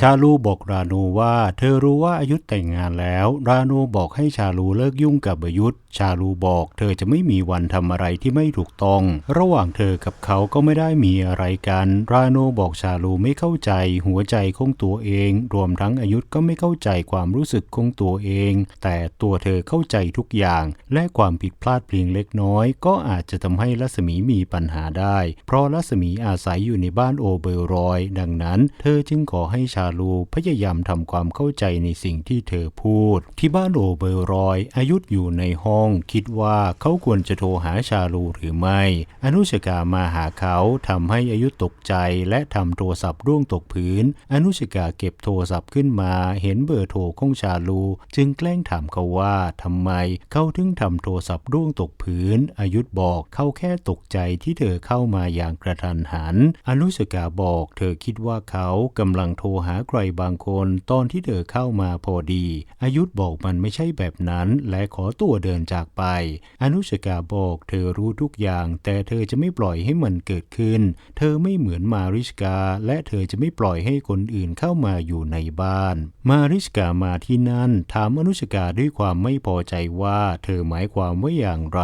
ชาลูบอกรานูว่าเธอรู้ว่าอายุธแต่งงานแล้ว รานูบอกให้ชาลูเลิกยุ่งกับอายุธชาลูบอกเธอจะไม่มีวันทำอะไรที่ไม่ถูกต้อง ระหว่างเธอกับเขาก็ไม่ได้มีอะไรกัน รานูบอกชาลูไม่เข้าใจ หัวใจของตัวเอง รวมทั้งอายุธก็ไม่เข้าใจความรู้สึกของตัวเอง แต่ตัวเธอเข้าใจทุกอย่าง และความผิดพลาดเพียงเล็กน้อย ก็อาจจะทำให้รัศมีมีปัญหาได้ เพราะรัศมีอาศัยอยู่ในบ้านโอเบย์รอย ดังนั้น เธอจึงขอให้ชาาลูพยายามทำความเข้าใจในสิ่งที่เธอพูด ที่บ้านโอเบอร์รอย อายุธอยู่ในห้อง คิดว่าเขาควรจะโทรหาชาลูหรือไม่ อนุชกามาหาเขาทำให้อายุตกใจและทำโทรศัพท์ร่วงตกพื้น อนุชกาเก็บโทรศัพท์ขึ้นมาเห็นเบอร์โทรของชาลู จึงแกล้งถามเขาว่าทำไมเขาถึงทำโทรศัพท์ร่วงตกพื้น อายุธบอกเขาแค่ตกใจที่เธอเข้ามาอย่างกระทันหัน อนุชกาบอกเธอคิดว่าเขากำลังโทรหาใครบางคนตอนที่เธอเข้ามาพอดี อายุธบอกมันไม่ใช่แบบนั้น และขอตัวเดินจากไป อนุชกาบอกเธอรู้ทุกอย่าง แต่เธอจะไม่ปล่อยให้มันเกิดขึ้น เธอไม่เหมือนมาริชกา และเธอจะไม่ปล่อยให้คนอื่นเข้ามาอยู่ในบ้าน มาริชกามาที่นั่น ถามอนุชกาด้วยความไม่พอใจว่าเธอหมายความว่าอย่างไร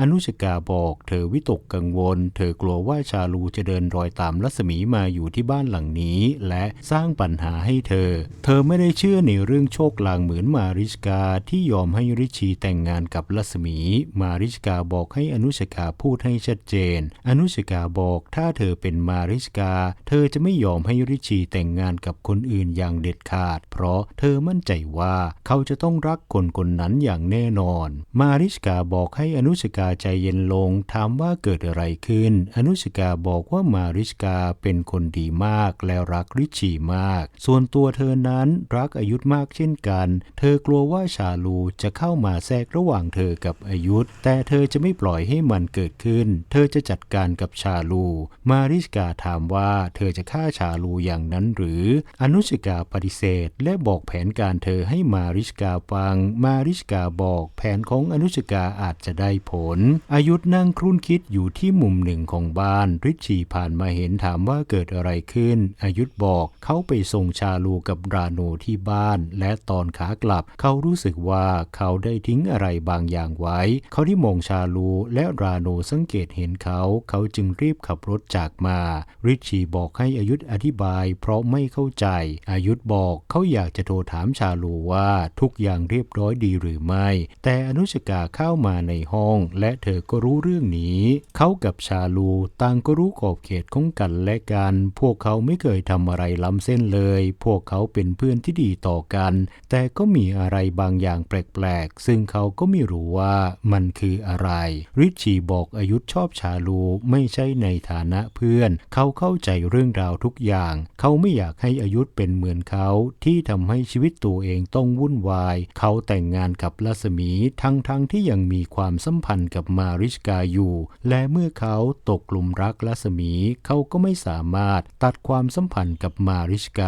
อนุชกาบอกเธอวิตกกังวล เธอกลัวว่าชาลูจะเดินรอยตามรัศมีมาอยู่ที่บ้านหลังนี้ และสร้างปัญหาให้เธอ เธอไม่ได้เชื่อในเรื่องโชคลางเหมือนมาริชกาที่ยอมให้ริชีแต่งงานกับรัศมี มาริชกาบอกให้อนุชกาพูดให้ชัดเจน อนุชกาบอกถ้าเธอเป็นมาริชกา เธอจะไม่ยอมให้ริชีแต่งงานกับคนอื่นอย่างเด็ดขาด เพราะเธอมั่นใจว่าเขาจะต้องรักคนคนนั้นอย่างแน่นอน มาริชกาบอกให้อนุชกาใจเย็นลงถามว่าเกิดอะไรขึ้น อนุชกาบอกว่ามาริชกาเป็นคนดีมากและรักริชีมากส่วนตัวเธอนั้นรักอายุธมากเช่นกัน เธอกลัวว่าชาลูจะเข้ามาแทรกระหว่างเธอกับอายุธแต่เธอจะไม่ปล่อยให้มันเกิดขึ้น เธอจะจัดการกับชาลู มาริชกาถามว่าเธอจะฆ่าชาลูอย่างนั้นหรือ อนุชกาปฏิเสธ และบอกแผนการเธอให้มาริชกาฟัง มาริชกาบอกแผนของอนุชกาอาจจะได้ผล อายุธนั่งครุ่นคิดอยู่ที่มุมหนึ่งของบ้านริชชีผ่านมาเห็นถามว่าเกิดอะไรขึ้น อายุธบอกเขาไปส่งชาลูกับราโนที่บ้าน และตอนขากลับ เขารู้สึกว่าเขาได้ทิ้งอะไรบางอย่างไว้ เขาที่มองชาลูและราโนสังเกตเห็นเขา เขาจึงรีบขับรถจากมา ริชชีบอกให้อายุธอธิบาย เพราะไม่เข้าใจ อายุธบอกเขาอยากจะโทรถามชาลูว่าทุกอย่างเรียบร้อยดีหรือไม่ แต่อนุชกาเข้ามาในห้อง และเธอก็รู้เรื่องนี้ เขากับชาลูต่างก็รู้ขอบเขตของกันและกัน พวกเขาไม่เคยทำอะไรล้ำเส้นเลยพวกเขาเป็นเพื่อนที่ดีต่อกัน แต่ก็มีอะไรบางอย่างแปลกๆ ซึ่งเขาก็ไม่รู้ว่ามันคืออะไร ริชชีบอกอายุชอบชาลูไม่ใช่ในฐานะเพื่อน เขาเข้าใจเรื่องราวทุกอย่าง เขาไม่อยากให้อายุเป็นเหมือนเขาที่ทำให้ชีวิตตัวเองต้องวุ่นวาย เขาแต่งงานกับลัศมีทั้งๆทที่ยังมีความสัมพันธ์กับมาริชกาอยู่ และเมื่อเขาตกกลุ่มรักลัศมี เขาก็ไม่สามารถตัดความสัมพันธ์กับมาริชกา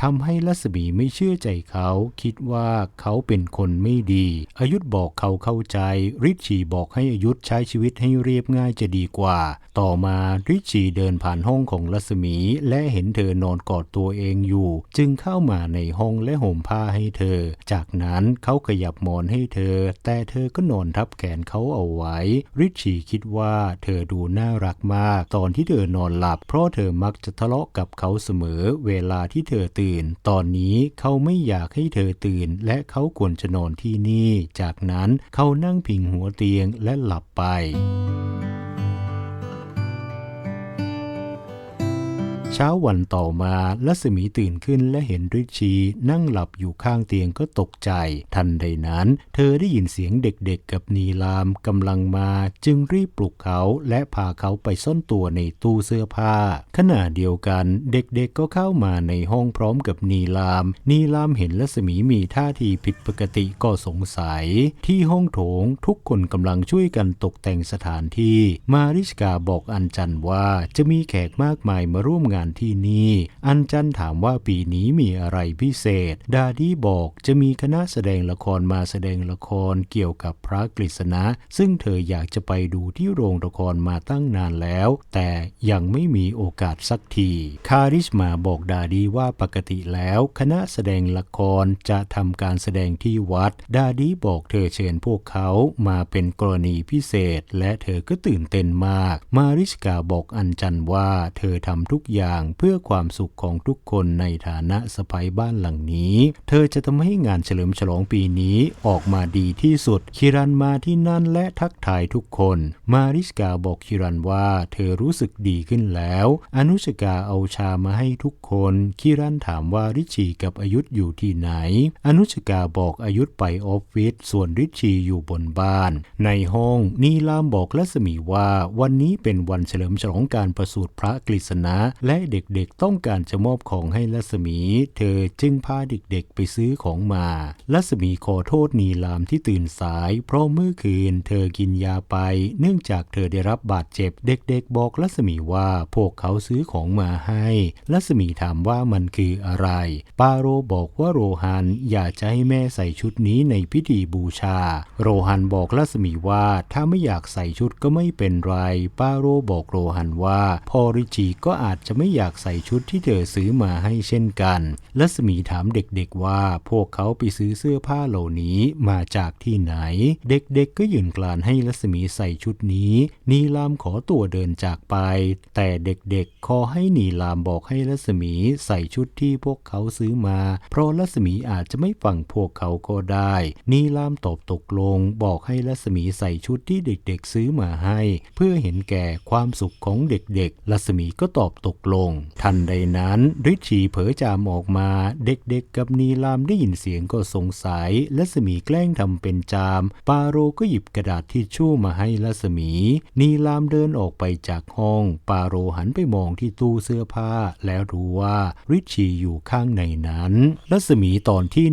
ทำให้ลัศมีไม่เชื่อใจเขา คิดว่าเขาเป็นคนไม่ดี อายุธบอกเขาเข้าใจริชีบอกให้อายุธใช้ชีวิตให้เรียบง่ายจะดีกว่า ต่อมาริชีเดินผ่านห้องของลัศมี และเห็นเธอนอนกอดตัวเองอยู่ จึงเข้ามาในห้องและห่มผ้าให้เธอ จากนั้นเขาขยับหมอนให้เธอ แต่เธอก็นอนทับแขนเขาเอาไว้ ริชีคิดว่าเธอดูน่ารักมาก ตอนที่เธอนอนหลับ เพราะเธอมักจะทะเลาะกับเขาเสมอเวลาที่เธอตื่น ตอนนี้เขาไม่อยากให้เธอตื่น และเขาควรจะนอนที่นี่ จากนั้นเขานั่งพิงหัวเตียงและหลับไป เช้าวันต่อมาลัศมีตื่นขึ้นและเห็นริชีนั่งหลับอยู่ข้างเตียงก็ตกใจ ทันใดนั้น เธอได้ยินเสียงเด็กๆกับนีลามกำลังมาจึงรีบปลุกเขาและพาเขาไปซ่อนตัวในตู้เสื้อผ้า ขณะเดียวกันเด็กๆก็เข้ามาในห้องพร้อมกับนีลาม นีลามเห็นลัศมีมีท่าทีผิดปกติก็สงสัย ที่ห้องโถงทุกคนกำลังช่วยกันตกแต่งสถานที่ มาริชกาบอกอันจันว่าจะมีแขกมากมายมาร่วมงานานที่นี่ อันจันถามว่าปีนี้มีอะไรพิเศษ ดาดี้บอกจะมีคณะแสดงละครมาแสดงละครเกี่ยวกับพระกฤษณะ ซึ่งเธออยากจะไปดูที่โรงละครมาตั้งนานแล้ว แต่ยังไม่มีโอกาสสักที คาริชมาบอกดาดี้ว่าปกติแล้ว คณะแสดงละครจะทำการแสดงที่วัด ดาดี้บอกเธอเชิญพวกเขามาเป็นกรณีพิเศษ และเธอก็ตื่นเต้นมาก มาริชกาบอกอันจันว่าเธอทำทุกอย่างเพื่อความสุขของทุกคนในฐานะสะใภ้บ้านหลังนี้ เธอจะทำให้งานเฉลิมฉลองปีนี้ออกมาดีที่สุด คิรันมาที่นั่นและทักทายทุกคน มาริชกาบอกคิรันว่าเธอรู้สึกดีขึ้นแล้ว อนุชกาเอาชามาให้ทุกคน คิรันถามว่าริชีกับอายุธอยู่ที่ไหน อนุชกาบอกอายุธไปออฟฟิศส่วนริชีอยู่บนบ้าน ในห้องนีลามบอกรัศมีว่าวันนี้เป็นวันเฉลิมฉลองการประสูติพระกฤษณะ และเด็กๆต้องการจะมอบของให้รัศมี เธอจึงพาเด็กๆไปซื้อของมารัศมีขอโทษนีลามที่ตื่นสาย เพราะเมื่อคืนเธอกินยาไป เนื่องจากเธอได้รับบาดเจ็บ เด็กๆบอกรัศมีว่าพวกเขาซื้อของมาให้รัศมีถามว่ามันคืออะไร ปาโรบอกว่าโรฮันอยากจะให้แม่ใส่ชุดนี้ในพิธีบูชา โรฮันบอกรัศมีว่าถ้าไม่อยากใส่ชุดก็ไม่เป็นไร ปาโรบอกโรฮันว่าพอริจีก็อาจจะไม่อยากใส่ชุดที่เธอซื้อมาให้เช่นกันรัศมีถามเด็กๆว่าพวกเขาไปซื้อเสื้อผ้าเหล่านี้มาจากที่ไหน เด็กๆก็ยืนกลานให้รัศมีใส่ชุดนี้ นีลามขอตัวเดินจากไป แต่เด็กๆขอให้นีลามบอกให้รัศมีใส่ชุดที่พวกเขาซื้อมา เพราะรัศมีอาจจะไม่ฟังพวกเขาก็ได้ นีลามตอบตกลง บอกให้รัศมีใส่ชุดที่เด็กๆซื้อมาให้ เพื่อเห็นแก่ความสุขของเด็กๆรัศมีก็ตอบตกลงทันใดนั้นริชีเผยจามออกมา เด็กๆกับนีลามได้ยินเสียงก็สงสัยรัศมีแกล้งทำเป็นจาม ปาโรก็หยิบกระดาษทิชชู่มาให้รัศมี นีลามเดินออกไปจากห้อง ปาโรหันไปมองที่ตู้เสื้อผ้า แล้วรู้ว่าริชีอยู่ข้างในนั้นรัศมีตอนที่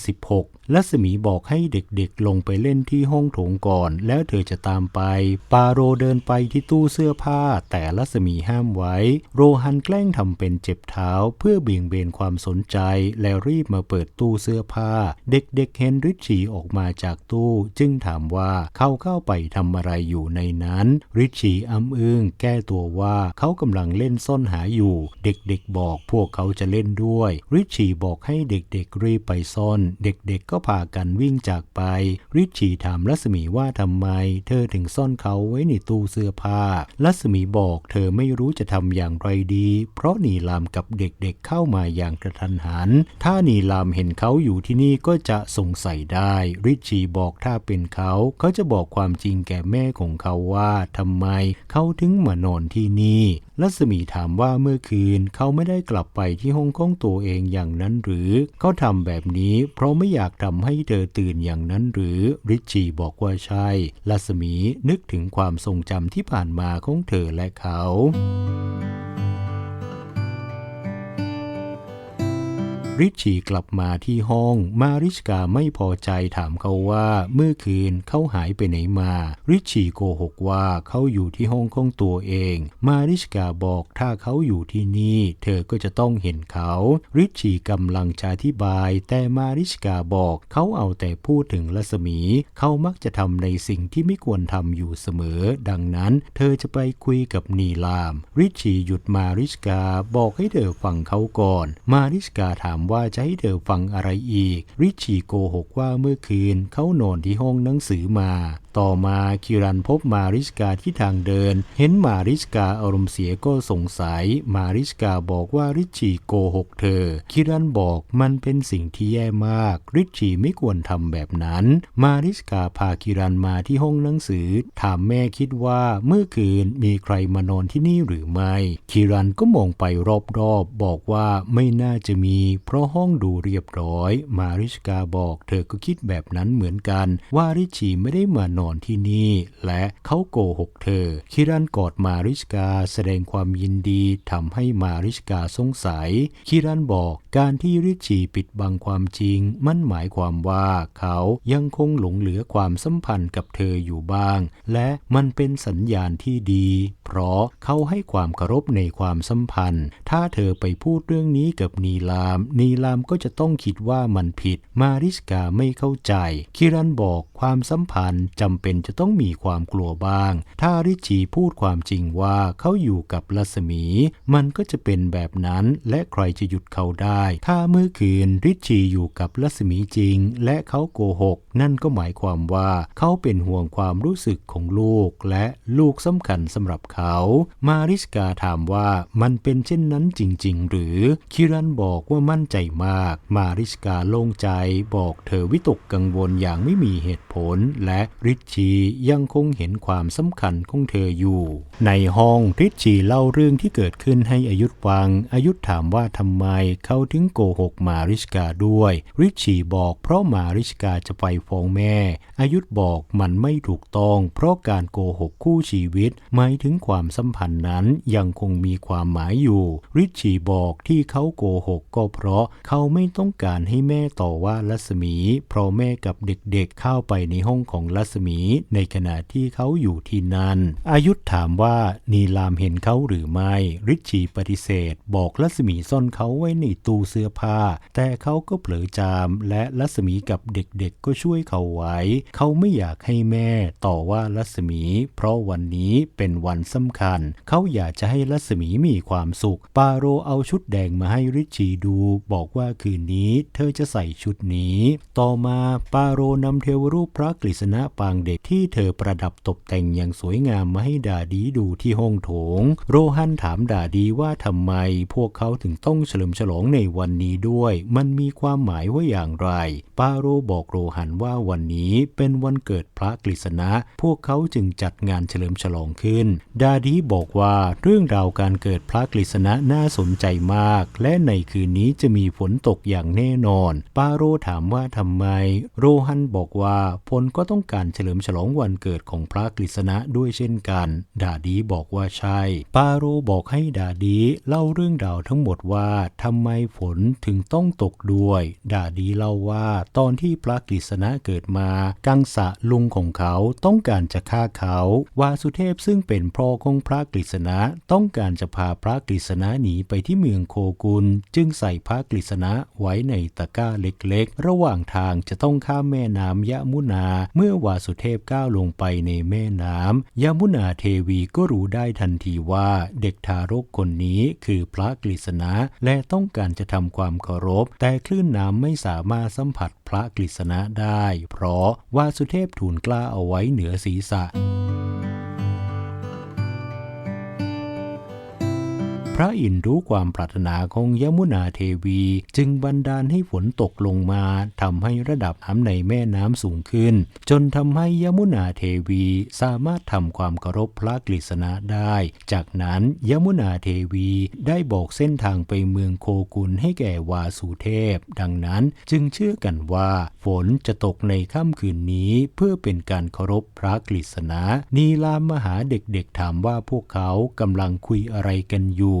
1056รัศมีบอกให้เด็กๆลงไปเล่นที่ห้องโถงก่อน แล้วเธอจะตามไป ปาโรเดินไปที่ตู้เสื้อผ้า แต่รัศมีห้ามไว้โรฮันแกล้งทำเป็นเจ็บเท้าเพื่อเบี่ยงเบนความสนใจ แล้วรีบมาเปิดตู้เสื้อผ้า เด็กๆเห็นริชีออกมาจากตู้จึงถามว่าเขาเข้าไปทำอะไรอยู่ในนั้น ริชีอ้ำอึ้งแก้ตัวว่าเขากำลังเล่นซ่อนหาอยู่ เด็กๆบอกพวกเขาจะเล่นด้วย ริชีบอกให้เด็กๆรีบไปซ่อน เด็กๆก็พากันวิ่งจากไป ริชีถามรัศมีว่าทำไม เธอถึงซ่อนเขาไว้ในตู้เสื้อผ้ารัศมีบอกเธอไม่รู้จะทำอย่างไรดี เพราะนีลามกับเด็กๆเข้ามาอย่างกระทันหัน ถ้านีลามเห็นเขาอยู่ที่นี่ก็จะสงสัยได้ ริชีบอกถ้าเป็นเขา เขาจะบอกความจริงแก่แม่ของเขาว่าทำไมเขาถึงมานอนที่นี่รัศมีถามว่าเมื่อคืนเขาไม่ได้กลับไปที่ห้องของตัวเองอย่างนั้นหรือ เขาทำแบบนี้เพราะไม่อยากทำให้เธอตื่นอย่างนั้นหรือ ริชชีบอกว่าใช่รัศมีนึกถึงความทรงจำที่ผ่านมาของเธอและเขา ริชชีกลับมาที่ห้อง มาริชกาไม่พอใจถามเขาว่าเมื่อคืนเขาหายไปไหนมา ริชชีโกหกว่าเขาอยู่ที่ห้องของตัวเอง มาริชกาบอกถ้าเขาอยู่ที่นี่ เธอก็จะต้องเห็นเขา ริชชีกำลังจะอธิบาย แต่มาริชกาบอกเขาเอาแต่พูดถึงรัศมี เขามักจะทำในสิ่งที่ไม่ควรทำอยู่เสมอ ดังนั้น เธอจะไปคุยกับนีลาม ริชชีหยุดมาริชกาบอกให้เธอฟังเขาก่อน มาริชกาถามว่าจะให้เธอฟังอะไรอีก ริชี่โกหกว่าเมื่อคืนเขานอนที่ห้องหนังสือมาต่อมาคิรันพบมาริชกาที่ทางเดิน เห็นมาริชกาอารมณ์เสียก็สงสัย มาริชกาบอกว่าริชีโกหกเธอ คิรันบอกมันเป็นสิ่งที่แย่มาก ริชีไม่ควรทำแบบนั้น มาริชกาพาคิรันมาที่ห้องหนังสือ ถามแม่คิดว่าเมื่อคืนมีใครมานอนที่นี่หรือไม่ คิรันก็มองไปรอบๆบบอกว่าไม่น่าจะมี เพราะห้องดูเรียบร้อย มาริชกาบอก เธอก็คิดแบบนั้นเหมือนกัน ว่าริชชีไม่ได้มานนอนที่นี่ และเขาโกหกเธอ คิรันกอดมาริชกาแสดงความยินดีทำให้มาริชกาสงสัย คิรันบอกการที่ริชีปิดบังความจริง มันหมายความว่าเขายังคงหลงเหลือความสัมพันธ์กับเธออยู่บ้าง และมันเป็นสัญญาณที่ดี เพราะเขาให้ความเคารพในความสัมพันธ์ ถ้าเธอไปพูดเรื่องนี้กับนีลาม นีลามก็จะต้องคิดว่ามันผิด มาริสกาไม่เข้าใจ คิรันบอกความสัมพันธ์จำเป็นจะต้องมีความกลัวบ้าง ถ้าริชีพูดความจริงว่าเขาอยู่กับรัศมี มันก็จะเป็นแบบนั้นและใครจะหยุดเขาได้ ถ้าเมื่อคืนริชีอยู่กับรัศมีจริง และเขาโกหก นั่นก็หมายความว่าเขาเป็นห่วงความรู้สึกของลูก และลูกสำคัญสำหรับเขา มาริสกาถามว่ามันเป็นเช่นนั้นจริง ๆ หรือ คิรันบอกว่ามั่นใจมาก มาริสกาโล่งใจบอกเธอวิตกกังวลอย่างไม่มีเหตุผล และริชชียังคงเห็นความสำคัญของเธออยู่ ในห้องริชชีเล่าเรื่องที่เกิดขึ้นให้อายุธฟัง อายุธถามว่าทำไมเขาถึงโกหกมาริสกาด้วยริชชีบอกเพราะมาริสกาจะไปฟ้องแม่ อายุธบอกมันไม่ถูกต้อง เพราะการโกหกคู่ชีวิตหมายถึงความสัมพันธ์นั้นยังคงมีความหมายอยู่ ริชชีบอกที่เขาโกหกก็เพราะเขาไม่ต้องการให้แม่ต่อว่ารัศมี เพราะแม่กับเด็กๆเข้าไปในห้องของรัศมีในขณะที่เขาอยู่ที่นั่น อายุธถามว่านีลามเห็นเขาหรือไม่ริชชีปฏิเสธ บอกรัศมีซ่อนเขาไว้ในตู้เสื้อผ้า แต่เขาก็เผลอจาม และรัศมีกับเด็กๆก็ช่วยเขาไว้ เขาไม่อยากให้แม่ต่อว่ารัศมี เพราะวันนี้เป็นวันสำคัญ เขาอยากจะให้รัศมีมีความสุข ปาโรเอาชุดแดงมาให้ริชชีดู บอกว่าคืนนี้เธอจะใส่ชุดนี้ ต่อมาปาโรนำเทวรูปพระกฤษณะปางเด็กที่เธอประดับตกแต่งอย่างสวยงามมาให้ดาดีดูที่ห้องโถง โรฮันถามดาดีว่าทำไมพวกเขาถึงต้องเฉลิมฉลองในวันนี้ด้วย มันมีความหมายว่าอย่างไร ปาโรบอกโรฮันว่าวันนี้เป็นวันเกิดพระกฤษณะ พวกเขาจึงจัดงานเฉลิมฉลองขึ้น ดาดีบอกว่าเรื่องราวการเกิดพระกฤษณะน่าสนใจมาก และในคืนนี้จะมีฝนตกอย่างแน่นอน ปาโรถามว่าทำไม โรฮันบอกว่าพลก็ต้องการเฉลิมฉลองวันเกิดของพระกฤษณะด้วยเช่นกัน ดาดีบอกว่าใช่ ปาโรบอกให้ดาดีเล่าเรื่องราวทั้งหมดว่าทำไมฝนถึงต้องตกด้วย ดาดีเล่าว่าตอนที่พระกฤษณะเกิดมา กังสะลุงของเขาต้องการจะฆ่าเขา วาสุเทพซึ่งเป็นพ่อของพระกฤษณะต้องการจะพาพระกฤษณะหนีไปที่เมืองโคกุล จึงใส่พระกฤษณะไว้ในตะกร้าเล็กๆ ระหว่างทางจะต้องข้ามแม่น้ำยะมุนา เมื่อวาสุเทพก้าวลงไปในแม่น้ำยามุนาเทวีก็รู้ได้ทันทีว่าเด็กทารกคนนี้คือพระกฤษณะและต้องการจะทำความเคารพ แต่คลื่นน้ำไม่สามารถสัมผัสพระกฤษณะได้ เพราะวาสุเทพทูลกล้าเอาไว้เหนือศีรษะ ระอินทร์รู้ความปรารถนาของยมุนาเทวี จึงบันดาลให้ฝนตกลงมาทำให้ระดับน้ำในแม่น้ำสูงขึ้น จนทำให้ยมุนาเทวีสามารถทำความเคารพพระกฤษณะได้ จากนั้นยมุนาเทวีได้บอกเส้นทางไปเมืองโคกุลให้แก่วาสุเทพ ดังนั้นจึงเชื่อกันว่า ฝนจะตกในค่ำคืนนี้เพื่อเป็นการเคารพพระกฤษณะนีลามหาเด็กๆถามว่าพวกเขากำลังคุยอะไรกันอยู่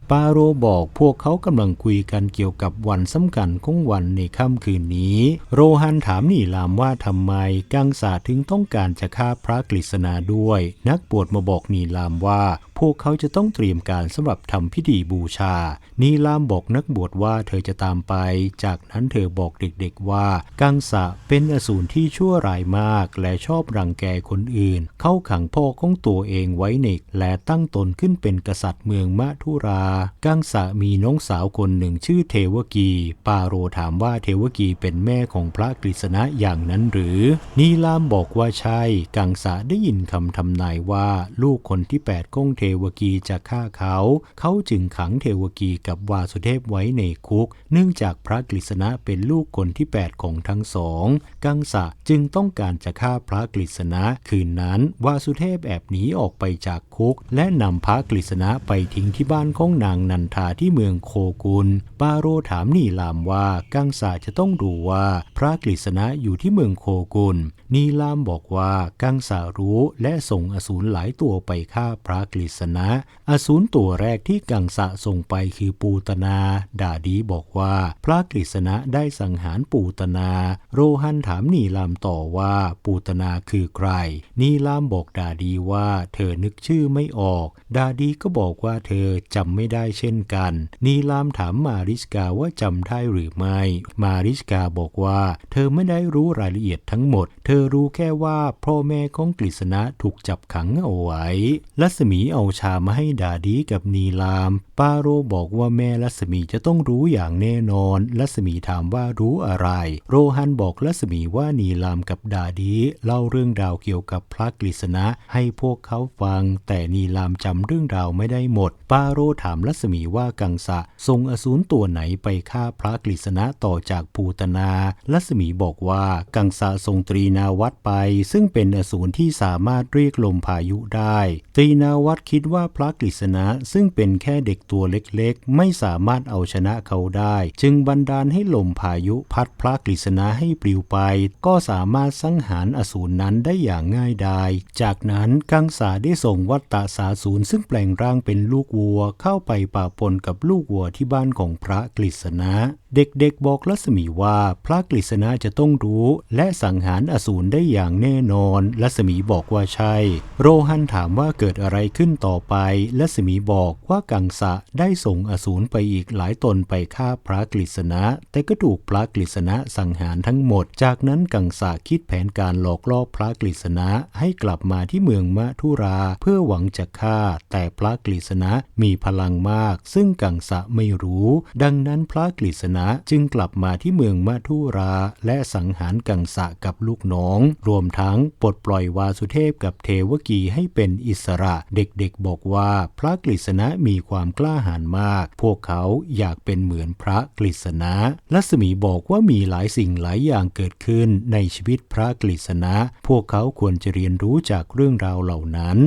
ปาโรบอกพวกเขากำลังคุยกันเกี่ยวกับวันสำคัญของวันในค่ำคืนนี้ โรฮันถามนีลามว่าทำไมกังสาถึงต้องการจะฆ่าพระกฤษณาด้วย นักบวชมาบอกนีลามว่า พวกเขาจะต้องเตรียมการสำหรับทำพิธีบูชา นีลามบอกนักบวชว่าเธอจะตามไป จากนั้นเธอบอกเด็กๆว่า กังสะเป็นอสูรที่ชั่วร้ายมาก และชอบรังแกคนอื่น เข้าขังพ่อของตัวเองไว้ในและตั้งตนขึ้นเป็นกษัตริย์เมืองมะทุรากังสะมีน้องสาวคนหนึ่งชื่อเทวกี ปาโรถามว่าเทวกีเป็นแม่ของพระกฤษณะอย่างนั้นหรือ นีลามบอกว่าใช่ กังสะได้ยินคำทำนายว่าลูกคนที่แปดของเทวกีจะฆ่าเขา เขาจึงขังเทวกีกับวาสุเทพไว้ในคุก เนื่องจากพระกฤษณะเป็นลูกคนที่แปดของทั้งสอง กังสะจึงต้องการจะฆ่าพระกฤษณะ คืนนั้นวาสุเทพแอบหนีออกไปจาก คุก และนำพระกฤษณะไปทิ้งที่บ้านของนางนันทาที่เมืองโคกุลปาโรถามนีลามว่ากังสาจะต้องดูว่าพระกฤษณะอยู่ที่เมืองโคกุล นีลามบอกว่ากังสารู้และส่งอสูรหลายตัวไปฆ่าพระกฤษณะ อสูรตัวแรกที่กังสะส่งไปคือปูตนา ดาดีบอกว่า พระกฤษณะได้สังหารปูตนา โรฮันถามนีลามต่อว่าปูตนาคือใคร นีลามบอกดาดีว่าเธอนึกชื่อไม่ออก ดาดีก็บอกว่าเธอจำไม่ได้เช่นกัน นีลามถามมาริสกาว่าจำได้หรือไม่ มาริสกาบอกว่า เธอไม่ได้รู้รายละเอียดทั้งหมด เธอรู้แค่ว่าพ่อแม่ของกฤษณะถูกจับขังเอาไว้รัศมีเอาชามาให้ดาดีกับนีลาม ปาโรบอกว่าแม่รัศมีจะต้องรู้อย่างแน่นอนรัศมีถามว่ารู้อะไร โรฮันบอกรัศมีว่านีลามกับดาดีเล่าเรื่องราวเกี่ยวกับพระกฤษณะให้พวกเขาฟัง แต่นีลามจำเรื่องราวไม่ได้หมด ปาโรถามรัศมีว่ากังสะส่งอสูรตัวไหนไปฆ่าพระกฤษณะต่อจากภูตนารัศมีบอกว่ากังสะส่งตรีนาวัตไป ซึ่งเป็นอสูรที่สามารถเรียกลมพายุได้ ตรีนาวัตคิดว่าพระกฤษณะซึ่งเป็นแค่เด็กตัวเล็กๆ ไม่สามารถเอาชนะเขาได้ จึงบันดาลให้ลมพายุพัดพระกฤษณะให้ปลิวไป ก็สามารถสังหารอสูรนั้นได้อย่างง่ายดายจากนั้นกังสาได้ส่งวัตตาสาสูรซึ่งแปลงร่างเป็นลูกวัวเข้าไปปะปนกับลูกวัวที่บ้านของพระกฤษณะ เด็กๆบอกรัศมีว่าพระกฤษณะจะต้องรู้และสังหารอสูรได้อย่างแน่นอนรัศมีบอกว่าใช่ โรฮันถามว่าเกิดอะไรขึ้นต่อไปรัศมีบอกว่ากังสะได้ส่งอสูรไปอีกหลายตนไปฆ่าพระกฤษณะ แต่ก็ถูกพระกฤษณะสังหารทั้งหมด จากนั้นกังสะคิดแผนการหลอกล่อพระกฤษณะให้กลับมาที่เมืองมะทุราเพื่อหวังจะฆ่า แต่พระกฤษณะมีพลังมาก ซึ่งกังสะไม่รู้ ดังนั้นพระกฤษณะจึงกลับมาที่เมืองมะทุราและสังหารกังสะกับลูกน้อง รวมทั้งปลดปล่อยวาสุเทพกับเทวกีให้เป็นอิสระ เด็กๆบอกว่าพระกฤษณะมีความกล้าหาญมาก พวกเขาอยากเป็นเหมือนพระกฤษณะรัศมีบอกว่ามีหลายสิ่งหลายอย่างเกิดขึ้นในชีวิตพระกฤษณะ พวกเขาควรจะเรียนรู้จากเรื่องราวเหล่านั้น